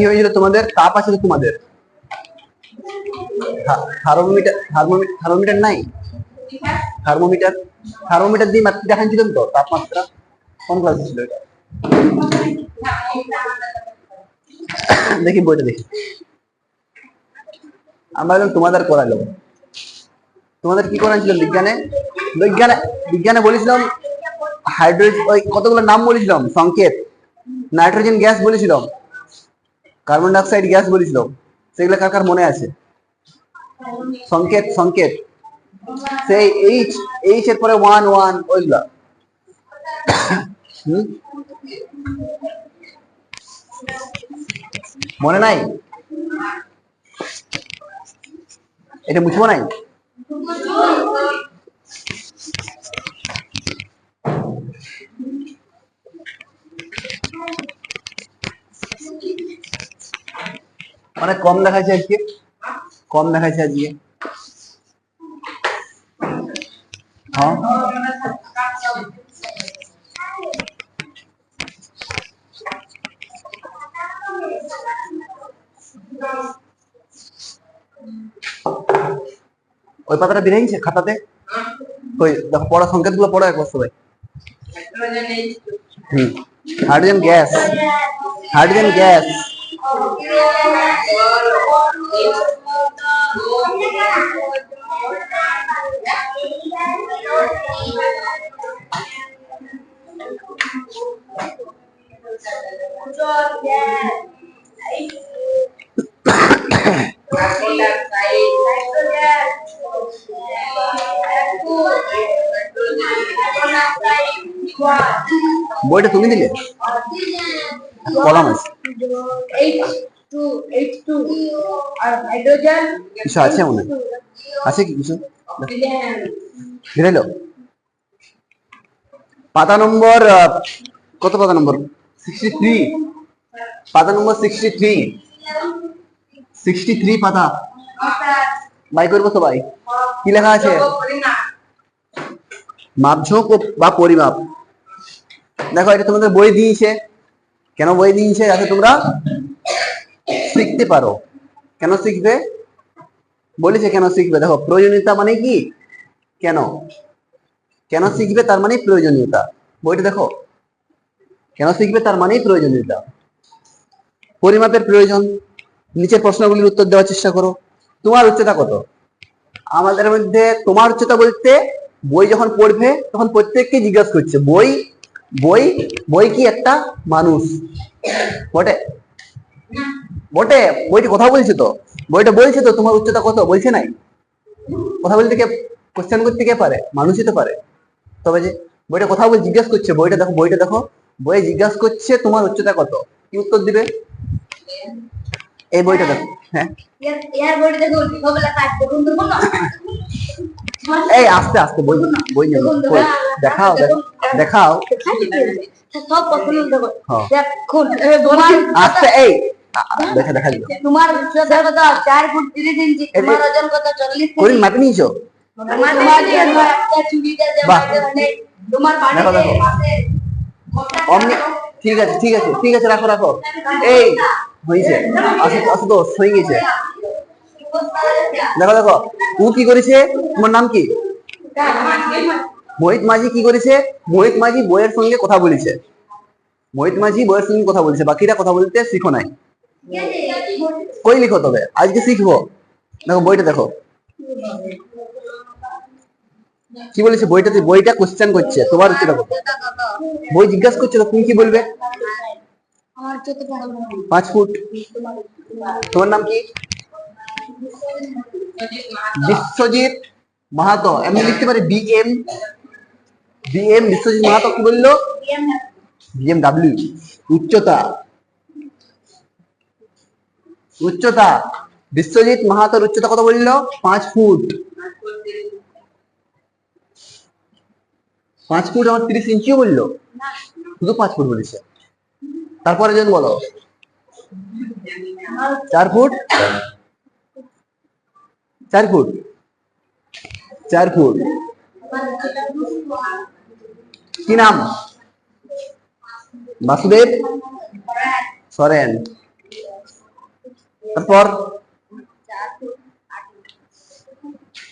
কি হয়েছিল তোমাদের? তাপ আছে তোমাদের? থার্মোমিটার নাই? থার্মোমিটার থার্মোমিটার দিয়ে মাত্রা দেখাচ্ছিলাম তো, তাপমাত্রা। কোন ক্লাসে ছিল এটা? দেখি বইটা দেখি। আমরা তোমাদের করালো তোমাদের কি করাচ্ছিল বিজ্ঞানে? বিজ্ঞানে বিজ্ঞানে বলেছিলাম হাইড্রোজেন ওই কতগুলো নাম বলেছিলাম? সংকেত। নাইট্রোজেন গ্যাস বলেছিলাম। কার্বন ডাইঅক্সাইড গ্যাস বলেছিলাম সেগুলো কার কার মনে আছে? সংকেত সংকেত। সেই এইচ এইচ এর পরে ওয়ান ওয়ান ওইগুলা? মনে নাই? এটা মুছবো নাই? মানে কম দেখাচ্ছে আজকে। কম দেখাচ্ছে আজকে। হ্যাঁ। ওই পাতাটা বেরিয়ে গেছে খাতাতে? ওই দেখো, পড়া সংকেতগুলো পড়ো একবার সবাই। Hydrogen gas. Hydrogen gas. বইটা তুমি দিলে? কলম আছে। কিছু আছে মনে? আছে কি কিছু? ঘিরাইলো পাতা নম্বর কত পাতা নম্বর? সিক্সটি থ্রি পাতা number sixty three sixty three পাতা। বাই করব সবাই। কি লেখা আছে? মাপঝোঁক বা পরিমাপ। দেখো এটা তোমাদের বই দিয়েছে। কেন বই দিয়েছে? যাতে তোমরা শিখতে পারো। কেন শিখবে? বলেছে কেন শিখবে? দেখো, প্রয়োজনীয়তা মানে কি? কেন? কেন শিখবে তার মানে প্রয়োজনীয়তা। বইটা দেখো। কেন শিখবে তার মানেই প্রয়োজনীয়তা? পরিমাপের প্রয়োজন। নিচের প্রশ্নগুলির উত্তর দেওয়ার চেষ্টা করো। তোমার উচ্চতা কত? আমাদের মধ্যে তোমার উচ্চতা বলতে বই যখন পড়বে, তখন প্রত্যেককে জিজ্ঞাসা করছে, বই বই বই কি একটা মানুষ? বটে। বটে, বইটি কথা বলছে তো? বইটা বলছে তো, তোমার উচ্চতা কত? বলছে নাই? কথা বলতে কে কোশ্চেন করতে কে পারে? মানুষই তো পারে। তবে যে বইটা কথা বলে জিজ্ঞাসা করছে, বইটা দেখো বইটা দেখো। বইয়ে জিজ্ঞাসা করছে, তোমার উচ্চতা কত? কি উত্তর দিবে? এই বইটা দেখো হ্যাঁ। এই, আস্তে আস্তে, বই না, বই নেব দেখাও দেখাও। হ্যাঁ। আস্তে, এই দেখা দেখা দিল তোমার ফুট ইঞ্চি তোমার ওজন কত মাপে ঠিক আছে ঠিক আছে ঠিক আছে, রাখো রাখো। এই, হয়েছে। আসো আসো তো হয়ে গেছে। দেখো দেখো। ও কি করেছে? তোমার নাম কি? মোহিত মাঝি কি করেছে? মোহিত মাঝি বইয়ের সঙ্গে কথা বলেছে। মোহিত মাঝি বইয়ের সঙ্গে কথা বলেছে। বাকিরা কথা বলতে শিখো নাই। কই লিখো তবে? আজকে শিখব। দেখো বইটা দেখো। কি বলেছে? বইটাতে বইটা কোশ্চেন করছে। তোমার উত্তর কত বই জিজ্ঞাসা করছে তো তুমি কি বলবে? পাঁচ ফুট। তোমার নাম কি? বিশ্বজিৎ মাহাতো। এমনি লিখতে পারি B M B M Biswajit Mahato কি বলল? বি এম ডাব্লিউ উচ্চতা। উচ্চতা। বিশ্বজিৎ মাহাতোর উচ্চতা কত বলল? পাঁচ ফুট। পাঁচ ফুট আমার তিরিশ ইঞ্চিও বলল। শুধু পাঁচ ফুট বলেছে। তারপরে জন বলো। চার ফুট। চার ফুট। চার ফুট। কি নাম? বাসুদেব? সরেন। তারপর?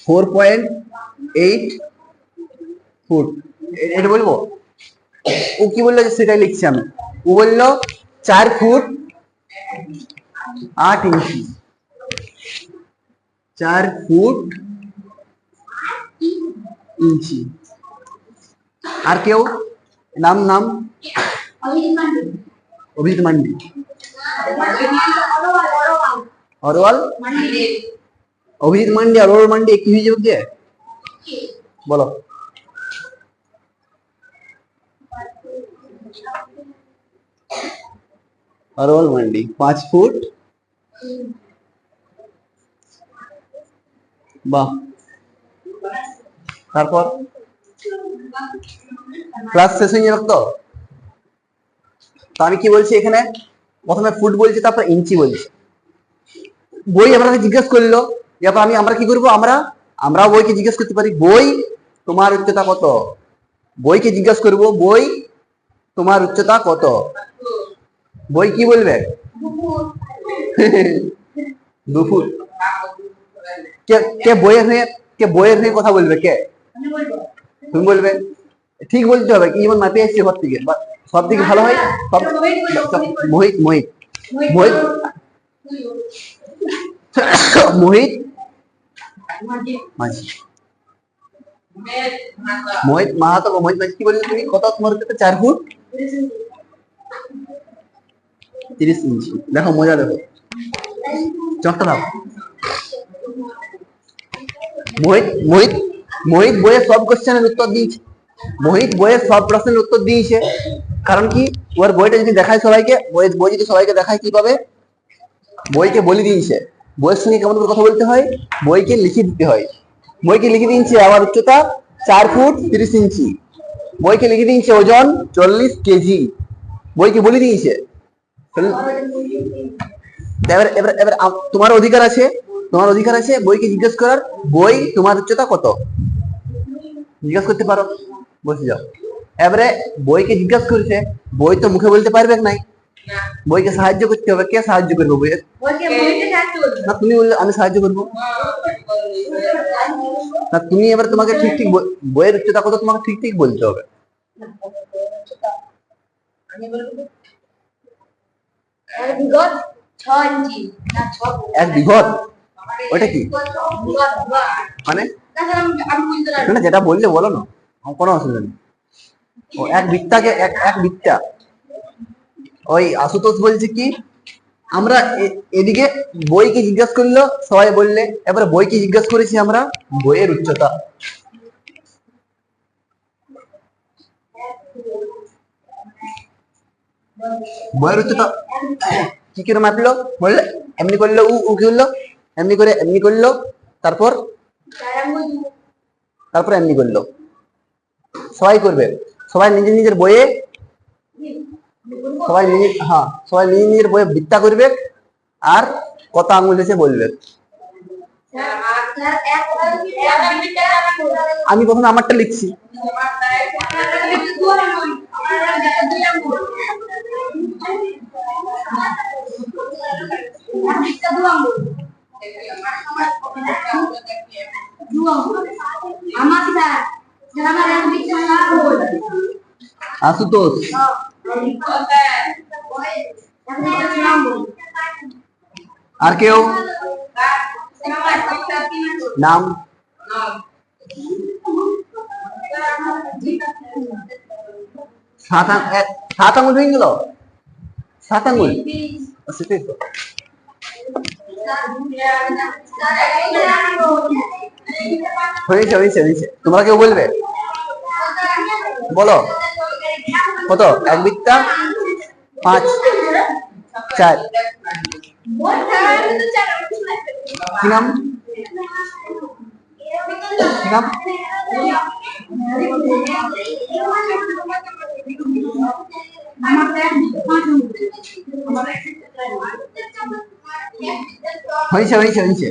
Four point eight foot. এটা বলব? ও কি বলল সেটাই লিখছি আমি? ও বলল, চার ফুট আট ইঞ্চি। চার ফুট ইঞ্চি আর কেউ নাম নাম অভিজিৎ মান্ডি অরওয়াল অভিজিৎ মান্ডি আর অরওয়াল মান্ডি কি হয়ে যাবে কি বলো অরওয়াল মান্ডি পাঁচ ফুট বাহ। তারপর? ক্লাস শেষ হয়ে যাবে তো তো আমি কি বলছি এখানে? প্রথমে ফুট বলছি, তারপর ইঞ্চি বলছি। বই আপনাকে জিজ্ঞেস করল এরপর আমি, আমরা কি করব? আমরা, আমরাও বইকে জিজ্ঞেস করতে পারি, বই তোমার উচ্চতা কত? বইকে জিজ্ঞেস করব, বই তোমার উচ্চতা কত? বই কি বলবে? দু ফুট কে কে বইয়ের হয়ে, কে বইয়ের হয়ে কথা বলবে, কে? তুমি বলবে, ঠিক বলতে হবে, কি যেমন মাপে এসছে ঘর থেকে সব থেকে ভালো হয়, সব মোহিত মোহিত মোহিত। মোহিত। মাঝি। মোহিত মাহাতো, মোহিত মাঝি, কি বললে তুমি? কত তোমার চার ফুট? তিরিশ ইঞ্চি। দেখো, মজা দেখো। চটটা দাও। মোহিত মোহিত মোহিত বইয়ের সব কোশ্চেনের উত্তর দিয়েছে। মোহিত বইয়ের সব প্রশ্নের উত্তর দিয়েছে। কারণ কি? ওর বইটা যদি দেখায় সবাইকে বই বই যদি সবাইকে দেখায় কি পাবে? বইকে বলে দিয়েছে। বইয়ের সঙ্গে কেমন কথা বলতে হয়? বইকে লিখে দিতে হয়। বইকে লিখে দিয়েছে আমার উচ্চতা চার ফুট তিরিশ ইঞ্চি। বইকে লিখে দিয়েছে ওজন চল্লিশ কেজি। বইকে বলে দিয়েছে। এবার এবার এবার তোমার অধিকার আছে। তোমার অধিকার আছে বইকে জিজ্ঞেস করার। বই তোমার উচ্চতা কত? জিজ্ঞেস করতে পারো। বসে যাও। এবারে বইকে জিজ্ঞেস করছে বই তো মুখে বলতে পারবে নাই? বইকে সাহায্য করতে হবে। কে সাহায্য করব বইয়ের না তুমি বললে আমি সাহায্য করব। না তুমি এবার তোমাকে ঠিক ঠিক বই- বইয়ের উচ্চতা কত তোমাকে ঠিক ঠিক বলতে হবে। এক বিঘত? ওটা কি? মানে? না, যেটা বললে বলো না। কোনো অসুবিধা নেই। ও এক বিত্তাকে এক এক বিত্তা। ওই আশুতোষ বলছে কি আমরা এদিকে বইকে জিজ্ঞাসা করল? সবাই বললে এবারে বইকে জিজ্ঞাসা করেছি আমরা? বইয়ের উচ্চতা। বইয়ের উচ্চতা কি করে মাপলো? বললে? এমনি করল উ উ কি করল? এমনি করে, এমনি করল, তারপর? তারপর এমনি করল। সবাই করবে। সবাই নিজের নিজের বইয়ে, সবাই নিজের হ্যাঁ সবাই নিজের নিজের বইয়ে বৃত্তা করবে আর কত আঙুল এসে বলবে। আমি প্রথমে আমারটা লিখছি। আশুতোষ আর কেউ? নাম? সাত আঙুল হয়ে গেল? সাত আঙুল। হয়েছে হয়েছে হয়েছে। তোমরা কেউ বলবে? বলো। কত? এক বিত্তা পাঁচ। চার। কি নাম? নাম? হয়েছে হয়েছে হয়েছে।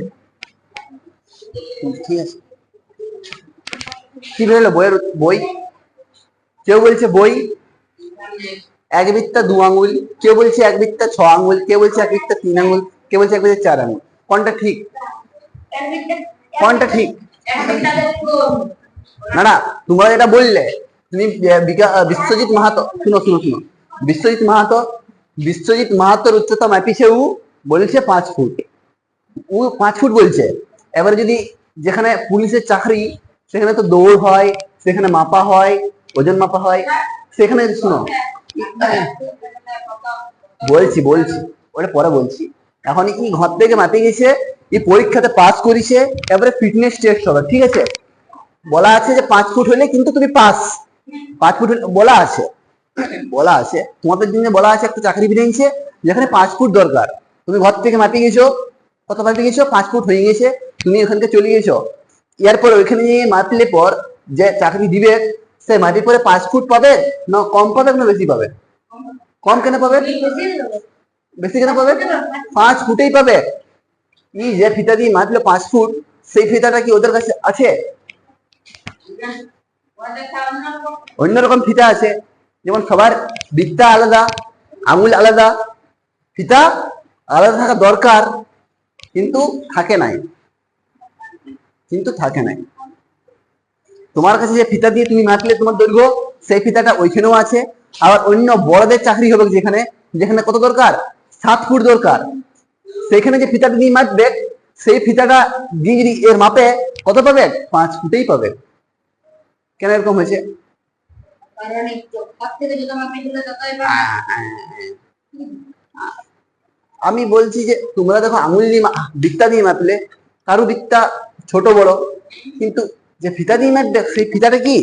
ঠিক আছে। কি বেরোলো বইয়ের বই? কেউ বলছে বই? এক বিত্তা দু আঙ্গুল কেউ বলছে এক বিত্তা ছ আঙুল। কেউ বলছে এক বিত্তা তিন আঙুল। কে বলছে এক বিঘা চার আঙুল। কোনটা ঠিক? কোনটা ঠিক? না না, তোমরা যেটা বললে, তুমি বিশ্বজিৎ মাহাতো, শুনো শুনো শুনো। বিশ্বজিৎ মাহাতো, বিশ্বজিৎ মাহাতোর উচ্চতা মাপিছে ও বলছে পাঁচ ফুট। ও পাঁচ ফুট বলছে। এবারে যদি যেখানে পুলিশের চাকরি, সেখানে তো দৌড় হয়, সেখানে মাপা হয়, ওজন মাপা হয়, সেখানে শুনো। বলছি বলছি, ওটা পরে বলছি। এখন কি ঘর থেকে মাপে গেছে, এই পরীক্ষাতে পাস করেছে, এবারে ফিটনেস টেস্ট হবে, ঠিক আছে? বলা আছে যে পাঁচ ফুট হলে কিন্তু তুমি পাস। পাঁচ ফুট বলা আছে। বলা আছে। তোমাদের জন্য বলা আছে একটা চাকরি বেরিয়েছে, যেখানে পাঁচ ফুট দরকার। তুমি ঘর থেকে মাপে গেছো কত মাপে গেছো পাঁচ ফুট হয়ে গেছে তুমি ওখানকে চলে গেছো এরপর ওইখানে গিয়ে মাপলে পর যে চাকরি দিবে, সে মাটির পরে পাঁচ ফুট পাবে না কম পাবে না বেশি পাবে? কম কেন পাবে? বেশি কেন পাবে? পাঁচ ফুটেই পাবে। ই যে ফিতা দিয়ে মাপলো পাঁচ ফুট, সেই ফিতাটা কি ওদের কাছে আছে? অন্যরকম ফিতা আছে। যেমন সবার বিদ্যা আলাদা আঙুল আলাদা। ফিতা আলাদা থাকা দরকার। কিন্তু থাকে নাই। কিন্তু থাকে নাই। তোমার কাছে যে ফিতা দিয়ে তুমি মাপলে তোমার দৈর্ঘ্য সেই ফিতাটা ওইখানেও আছে। আবার অন্য বড়দের চাকরি হবে যেখানে যেখানে কত দরকার? সাত ফুট দরকার। সেখানে যে ফিতাটা দিয়ে মাপবে সেই ফিতাটা দিয়ে যদি এর মাপে কত পাবে? পাঁচ ফুটেই পাবে। কেন এরকম হয়েছে? আমি বলছি যে, তোমরা দেখো আঙুল দিয়ে বিত্তা দিয়ে মাপলে, কারও বিত্তা ছোট বড়, কিন্তু যে ফিতা দিয়ে মাপবে সেই ফিতাটা কি?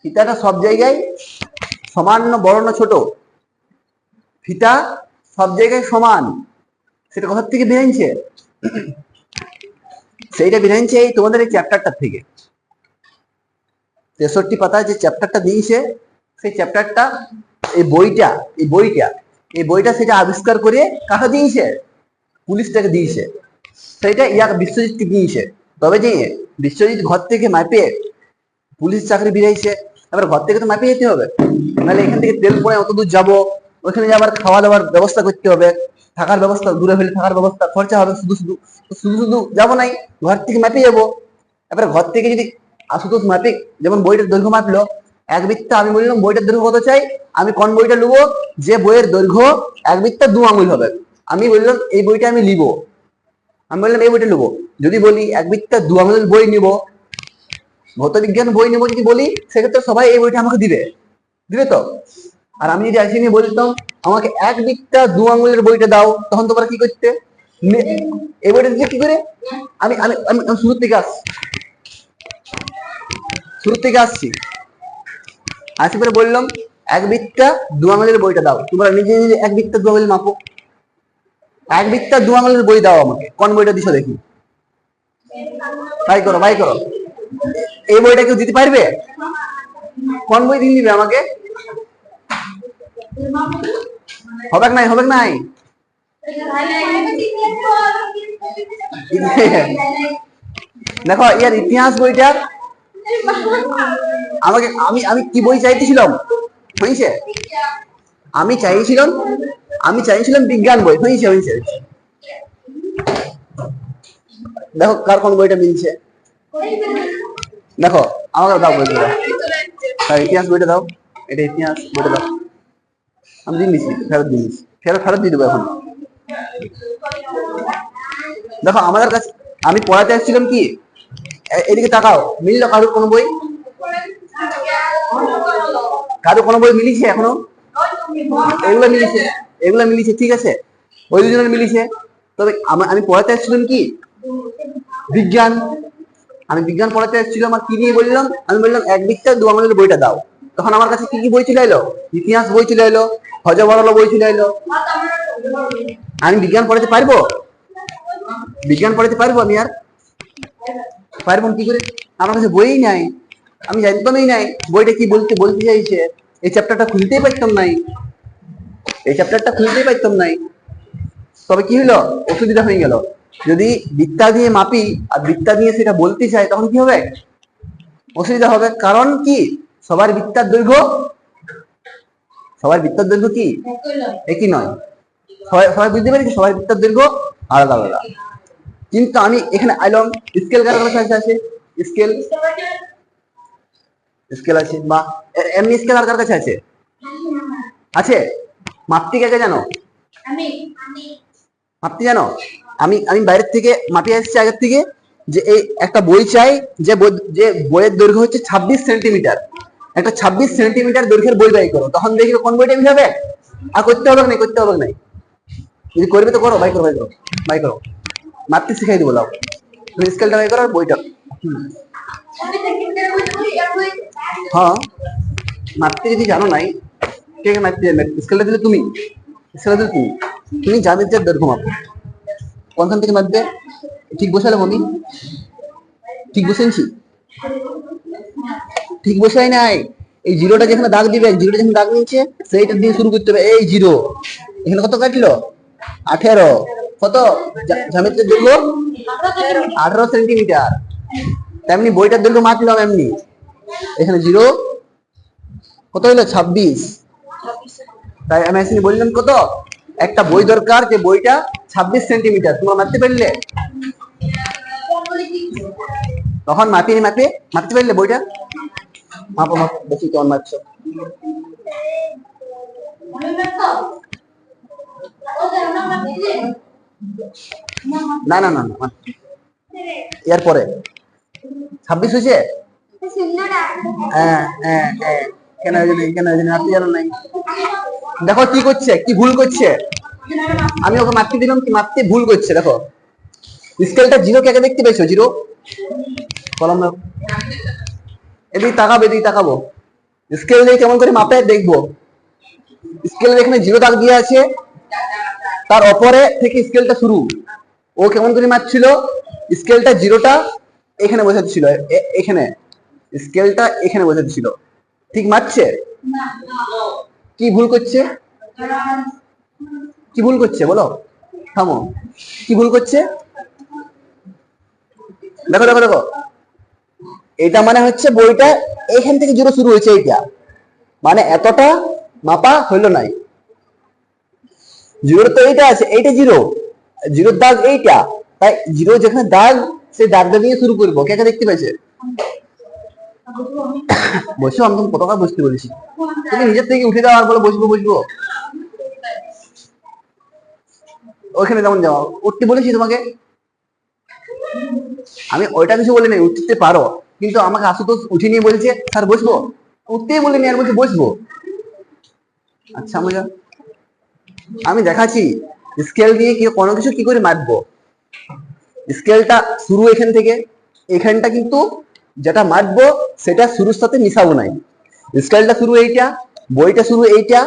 ফিতাটা সব জায়গায় সমান না বড় না ছোট? ফিতা সব জায়গায় সমান। সেটা কোথার থেকে বেরিয়েছে সেইটা বেরিয়েছে এই তোমাদের এই চ্যাপ্টারটার থেকে। তেষট্টি পাতায় যে চ্যাপ্টারটা দিয়েছে, সেই চ্যাপ্টারটা এই বইটা এই বইটা এই বইটা সেটা আবিষ্কার করে কাকে দিয়েছে? পুলিশটাকে দিয়েছে। সেটা ইয়াকে বিশ্বজিৎকে দিয়েছে। তবে যে বিশ্বজিৎ ঘর থেকে মাপে পুলিশ চাকরি বেরিয়েছে এবার ঘর থেকে তো মাপে যেতে হবে। নাহলে এখান থেকে তেল পড়ে অত দূর যাব, ওখানে আবার খাওয়া দাওয়ার ব্যবস্থা করতে হবে, থাকার ব্যবস্থা, দূরে হলে থাকার ব্যবস্থা, খরচা হবে শুধু শুধু শুধু শুধু যাব নাই, ঘর থেকে মাপে যাব। এবার ঘর থেকে যদি আশুতোষ মাপিক যেমন বইটার দৈর্ঘ্য মাপলো এক বৃত্তা আমি বললাম বইটার দৈর্ঘ্য কত চাই? আমি কোন বইটা নেব যে বইয়ের দৈর্ঘ্য এক বৃত্তা দু আঙুল হবে। আমি বললাম, এই বইটা আমি নিব আমি বললাম, এই বইটা নেব যদি বলি এক বৃত্তা দু আঙুলের বই নিব ভৌত বিজ্ঞান বই নেব যদি বলি, সেক্ষেত্রে সবাই এই বইটা আমাকে দিবে। দিবে তো? আর আমি যদি আসি নিয়ে বলতাম আমাকে এক দিকটা দু আঙুলের বইটা দাও। তখন তোমরা কি করতে? এই বইটা দিতে কি করে? আমি আমি শুরুর থেকে আসছি শুরুর থেকে আসছি। আসি করে বললাম, এক বিত্তা দু আঙুলের বইটা দাও। তোমরা নিজে নিজে এক বিত্তা দু আঙুল মাপো। এক বিত্তা দু আঙুলের বই দাও আমাকে। কোন বইটা দিছো দেখি। বাই করো বাই করো। এই বইটা কেউ দিতে পারবে? কোন বই দিয়ে দিবে আমাকে? হবে নাই হবে নাই। দেখো, ইয়ার ইতিহাস বইটা আমাকে আমি আমি কি বই চাইতেছিলাম? হয়েছে আমি চাইছিলাম আমি চাইছিলাম বিজ্ঞান বই। হয়েছে হয়েছে দেখো কার কোন বইটা মিলছে। দেখো, আমাকে দাও বইটা। হ্যাঁ ইতিহাস বইটা দাও। এটা ইতিহাস বইটা দাও। আমি দিয়ে দিচ্ছি ফেরত দিচ্ছি ফেরত ফেরত দিয়ে দেবো এখন। দেখো, আমাদের কাছে আমি পড়াতে আসছিলাম কি? এদিকে তাকাও। মিললো কারোর কোনো বই? কারও কোনো বই মিলিছে এখনও? এগুলো মিলিছে এগুলো মিলিছে, ঠিক আছে? ওই দুজনের মিলিছে। তবে আমা- পড়াতে আসছিলাম কি? বিজ্ঞান। আমি বিজ্ঞান পড়াতে আসছিলাম আর কি নিয়ে বললাম? আমি বললাম, এক দিকটা দু আঙুলের বইটা দাও। তখন আমার কাছে কি কি বই চলে এলো? ইতিহাস বই চলে এলো, হজবরল বই চলে এলো। আমি বিজ্ঞান পড়াতে পারব? বিজ্ঞান পড়াতে পারব আমি আর? পারব কি করে? আমার কাছে বই নাই। আমি জানতামই নাই। বইটা কি বলতে বলতে চাইছে? এই চ্যাপ্টারটা খুলতেই পারতাম নাই। এই চ্যাপ্টারটা খুলতেই পারতাম নাই। তবে কি হলো? অসুবিধা হয়ে গেল। যদি বিদ্যা দিয়ে মাপি আর বিদ্যা দিয়ে সেটা বলতে চাই তখন কি হবে? অসুবিধা হবে। কারণ কি? সবার বৃত্তার দৈর্ঘ্য? সবার বৃত্তার দৈর্ঘ্য কি? একই নয়। সবাই সবাই বুঝতে পেরেছি? সবাই বৃত্তের দৈর্ঘ্য আলাদা আলাদা। কিন্তু আমি এখানে আইলম স্কেল কার কাছে আছে স্কেল স্কেল আছে বা এমনি স্কেল আর কার কাছে আছে? আছে? মাপটি কে কে জানো? আমি জানো? আমি আমি বাইরের থেকে মাপে এসেছি আগের থেকে যে এই একটা বই চাই যে যে বইয়ের দৈর্ঘ্য হচ্ছে ছাব্বিশ সেন্টিমিটার। একটা ছাব্বিশ সেন্টিমিটার দৈর্ঘ্যের বই বাই করো। তখন দেখি কোন বইটা মিলাবে আর করতে হবে না করতে হবে না যদি করবে তো করো বাই করো বাই করো বাই করো। মাপতে শিখাই দেবো লাও। তুমি স্কেলটা বাই করো আর বইটা। হুম। হ্যাঁ মাপতে যদি জানো নাই, কে কে জানবে স্কেলটা দিলে তুমি। স্কেলটা দিলে তুমি। তুমি জ্যামিতির দৈর্ঘ্য মাপো। কোনখান থেকে মাপবে ঠিক বসালে মমি। ঠিক বসেছি ঠিক বসাই নাই। এই জিরোটা যেখানে দাগ দিবে, জিরোটা যেখানে দাগ নিচ্ছে সেইটা দিয়ে শুরু করতে হবে। এই জিরো। এখানে কত কাটলো? আঠেরো। কত? জ্যামিতির দৈর্ঘ্য? আঠারো সেন্টিমিটার। তেমনি বইটার দৈর্ঘ্য মাপলাম এমনি। এখানে জিরো। কত হলো ছাব্বিশ। তাই আমি এসে বললাম কত? একটা বই দরকার, যে বইটা ছাব্বিশ সেন্টিমিটার। তোমরা মারতে পারলে? তখন মাপিয়ে মাপে মাপতে পারলে বইটা? মাপো মাপো, দেখি কেমন দিলে না না না মাপ- ছাব্বিশ হয়েছে? হ্যাঁ হ্যাঁ হ্যাঁ। নাই। দেখো কি করছে, কি ভুল করছে? আমি ওকে মাপতে দিলাম কি মাপতে ভুল করছে, দেখো। স্কেলটা জিরো কে দেখতে পেয়েছ? জিরো কলম এদিকে তাকাবো এদিকে তাকাবো। স্কেল দিয়ে কেমন করে মাপে দেখব। স্কেল এখানে জিরো দাগ দিয়ে আছে। তার অপরে থেকে স্কেলটা শুরু। ও কেমন করে মাপছিল স্কেলটা জিরোটা এখানে বসাচ্ছিল এখানে। স্কেলটা এখানে বসাচ্ছিল ঠিক মারছে? কি ভুল করছে? কি ভুল করছে বলো? থামো। কি ভুল করছে? দেখো দেখো দেখো। এটা মানে হচ্ছে বইটা এখান থেকে জিরো শুরু হয়েছে এইটা। মানে এতটা মাপা হইল নাই। জিরোর তো এইটা আছে, এইটা জিরো। জিরোর দাগ এইটা। তাই জিরো যেখানে দাগ, সেই দাগটা দিয়ে শুরু করব। কে দেখতে পাইছে বসো, আমি তোমাকে কতবার বসতে বলেছি। তুমি নিজের থেকে উঠে যাও আর বলে, বসবো বসবো। ওইখানে যেমন যাও, উঠতে বলেছি তোমাকে। আমি ওইটা কিছু বলি নাই উঠতে পারো। কিন্তু আমাকে আশুতোষ উঠে নিয়ে বলছে, স্যার, বসবো। উঠতেই বলিনি আর বলছে, বসবো। আচ্ছা মজা আমি দেখাচ্ছি, স্কেল দিয়ে কি কোনো কিছু কি করে মাপবো? স্কেলটা শুরু এখান থেকে, এখানটা কিন্তু যেটা মাপবো সেটা শুরুর সাথে মিশাবো নাই। স্কেলটা শুরু এইটা, বইটা শুরু এইটা,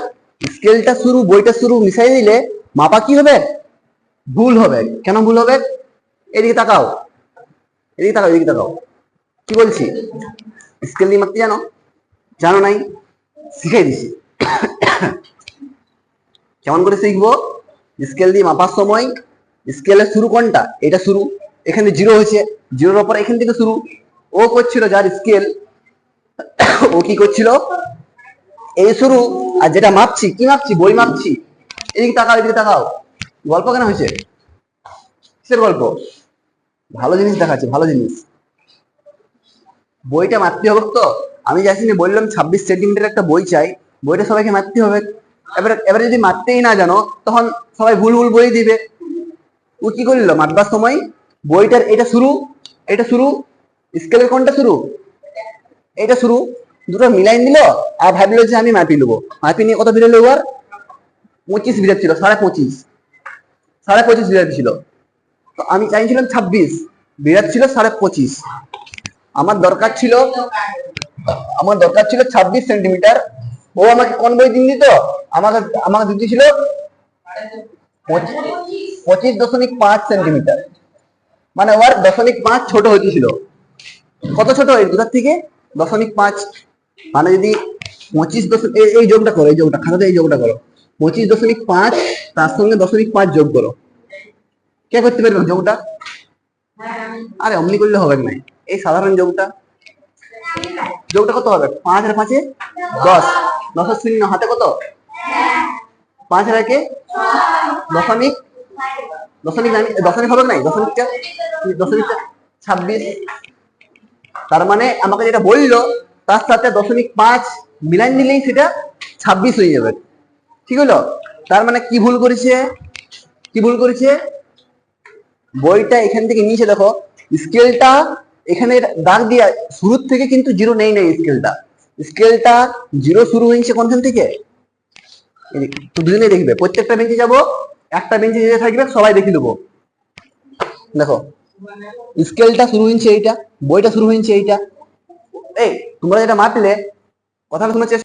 স্কেলটা শুরু, বইটা শুরু মিশাই দিলে মাপা কি হবে? ভুল হবে। কেন ভুল হবে? এদিকে তাকাও। এদিকে তাকাও এদিকে তাকাও। কি বলছি? স্কেল দিয়ে মাপতে জানো? জানো নাই? শিখাই দিছি। কেমন করে শিখব? স্কেল দিয়ে মাপার সময়, স্কেলের শুরু কোনটা? এটা শুরু। এখানে জিরো হয়েছে। জিরোর ওপর এখান থেকে শুরু। ও করছিল যার স্কেল ও কি করছিল? এই শুরু, আর যেটা মাপছি, কি মাপছি? বই মাপছি। এদিকে তাকাও এদিকে তাকাও। গল্প কেন হয়েছে? কিসের গল্প? ভালো জিনিস দেখাচ্ছে, ভালো জিনিস। বইটা মাপতে হবে তো? আমি যাচ্ছি না বললাম ছাব্বিশ সেন্টিমিটার একটা বই চাই। বইটা সবাইকে মাপতে হবে। এবার, এবারে যদি মাপতেই না জানো, তখন সবাই ভুল ভুল বই দিবে। ও কি করল? মাপবার সময় বইটার, এটা শুরু এটা শুরু স্কেলের কোনটা শুরু? এটা শুরু। দুটো মিলাই দিল আর ভাবলো যে আমি মাপি নেব। মাপি নিয়ে কত বেরোলো এবার? পঁচিশ বিরাট ছিল, সাড়ে পঁচিশ। সাড়ে পঁচিশ বিরাট ছিল। তো আমি চাইছিলাম ছাব্বিশ। বিরাট ছিল সাড়ে পঁচিশ। আমার দরকার ছিল, আমার দরকার ছিল ছাব্বিশ সেন্টিমিটার ও আমাকে কোন বই দিন দিত। আমাকে আমাকে দিতে ছিল পঁচিশ দশমিক পাঁচ সেন্টিমিটার মানে ওর দশমিক পাঁচ ছোট হয়েছিল কত ছোট এই দুটার থেকে? দশমিক পাঁচ। মানে যদি পঁচিশ দশমিক এই- যোগটা করো, এই যোগটা, খাতাতে এই যোগটা করো। পঁচিশ দশমিক পাঁচ, তার সঙ্গে দশমিক পাঁচ যোগ করো। কে করতে পারবে যোগটা? আরে, অমনি করলে হবে না। এই সাধারণ যোগটা। যোগটা কত হবে? পাঁচ আর পাঁচে দশ। দশের শূন্য হাতে কত? পাঁচ আর একে দশমিক দশমিক দশমিক হবে নাই দশমিকটা দশমিকটা ছাব্বিশ। তার মানে আমাকে যেটা বলল, তার সাথে দশমিক পাঁচ মিলাই নিলেই সেটা ছাব্বিশ হয়ে যাবে। ঠিক হলো? তার মানে কি ভুল করেছে? কি ভুল করেছে? বইটা এখান থেকে নিয়েছে, দেখো। স্কেলটা এখানে দাগ দিয়া শুরুর থেকে কিন্তু জিরো নেই নেই স্কেলটা। স্কেলটা জিরো শুরু হয়েছে কোনখান থেকে? দুজনে দেখবে। প্রত্যেকটা বেঞ্চে যাব, একটা বেঞ্চে যে থাকবে, সবাই দেখে দেবো। দেখো। স্কেলটা শুরু হয়েছে এইটা বইটা শুরু হয়েছে এইটা। এই তোমরা যেটা মাপলে কথাটা শুনেছে